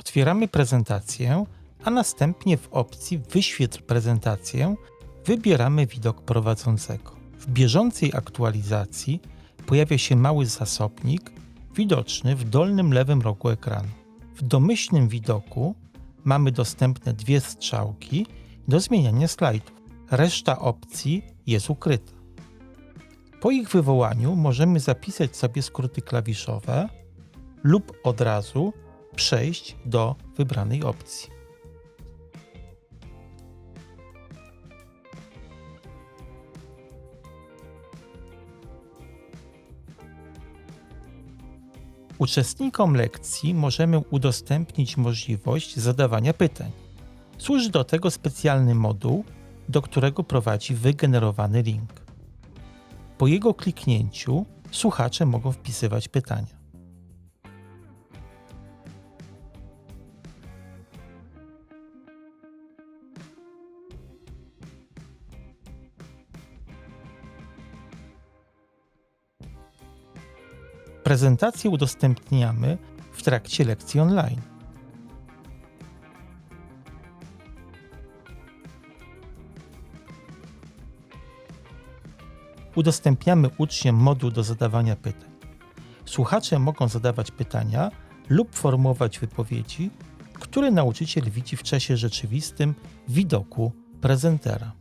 Otwieramy prezentację, a następnie w opcji Wyświetl prezentację wybieramy widok prowadzącego. W bieżącej aktualizacji pojawia się mały zasobnik widoczny w dolnym lewym rogu ekranu. W domyślnym widoku mamy dostępne dwie strzałki do zmieniania slajdów. Reszta opcji jest ukryta. Po ich wywołaniu możemy zapisać sobie skróty klawiszowe lub od razu przejść do wybranej opcji. Uczestnikom lekcji możemy udostępnić możliwość zadawania pytań. Służy do tego specjalny moduł, do którego prowadzi wygenerowany link. Po jego kliknięciu słuchacze mogą wpisywać pytania. Prezentację udostępniamy w trakcie lekcji online. Udostępniamy uczniom moduł do zadawania pytań. Słuchacze mogą zadawać pytania lub formułować wypowiedzi, które nauczyciel widzi w czasie rzeczywistym widoku prezentera.